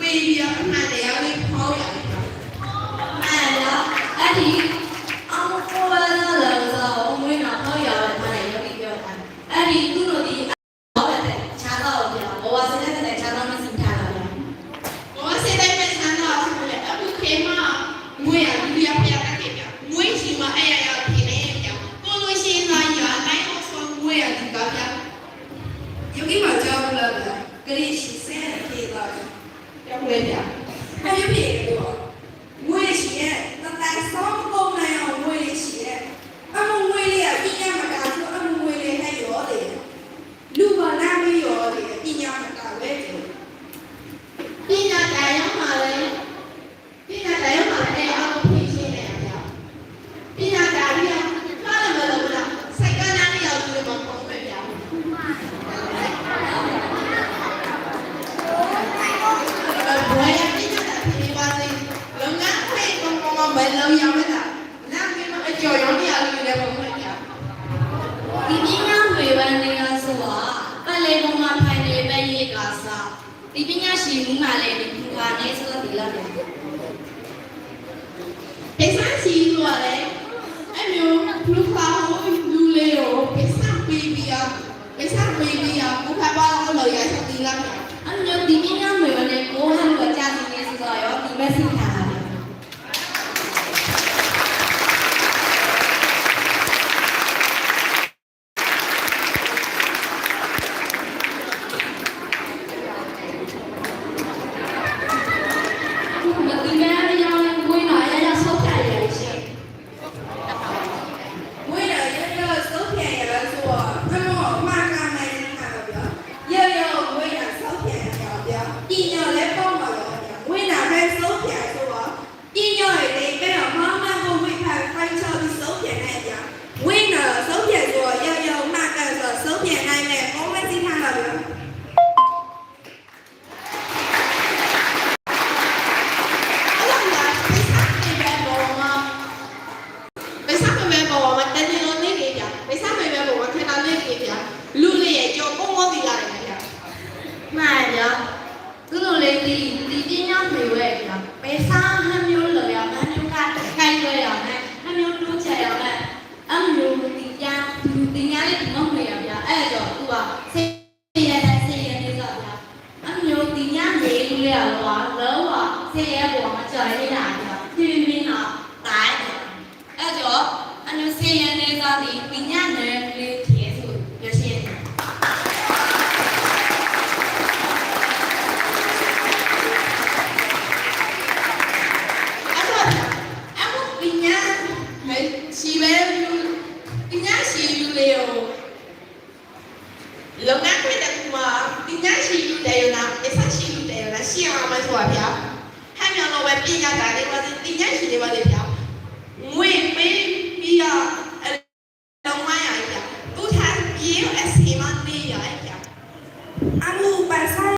ပေးပြီးတော့အမှန်တရားလေးဖောက်ရတယ်အဲ့တော့အဲ့ဒီအမကိုလာလာလာအမွေးနာဖောက်ရမယ်မှန်တယ်ရုပ်ပြီးပြောတာအဲ့ဒီသူ့တို့ဒီဘောတဲ့ခြားတော့ပြောဘောဝစိတဲ့တဲ့ခြားတော့မစင်ထားတော့ဘောစိတဲ့မဲ့ခြားတော့ဆိုလေအခုခေမငွေရလူရပြတာကေပြငွေချီမအဲ့ရရဖြစ်နေပြကိုလိုရှင်းလာရအတိုင်းအောင်ဆုံးငွေရဒီကပြရုပ်ပြီးမှာကြောက်လာတယ်ကလေးရှိစဲတဲ့ခေပါ 要不给你啊？还有别的吗？ ဒီပညာရှိမှုမှလည်းဒီဘူဟာနဲ့ဆိုတော့ဒီလောက်ပဲ။ဒေသရှိလို့လည်း ဗျာသူတို့လေးဒီဒီပညာဝေဝဲဗျာပဲစားဟမျိုးလောရဟမျိုးကခိုင်ွယ်ရမယ်ဟမျိုးတိုးချရမယ်အမျိုးဒီညာဒီညာလေးဒီမမေရဗျာအဲ့တော့သူကဆေးရတဲ့ဆေးရနေဆိုဗျာအမျိုးဒီညာမေးလို့ရတော့လောကဆေးရပေါ်မှာကြာနေတာ လျော်လုပ်ငန်းခွင်တစ်ခုမှာပညာရှိလူတယ်ရောလားအဆရှိလူတယ်ရောလားရှိအောင်မဆိုတာဗျာဟန်မြန်တော့ပဲပညာတာလေးပါစေပညာရှိတွေပါစေဗျာငွေပေးပြီးတော့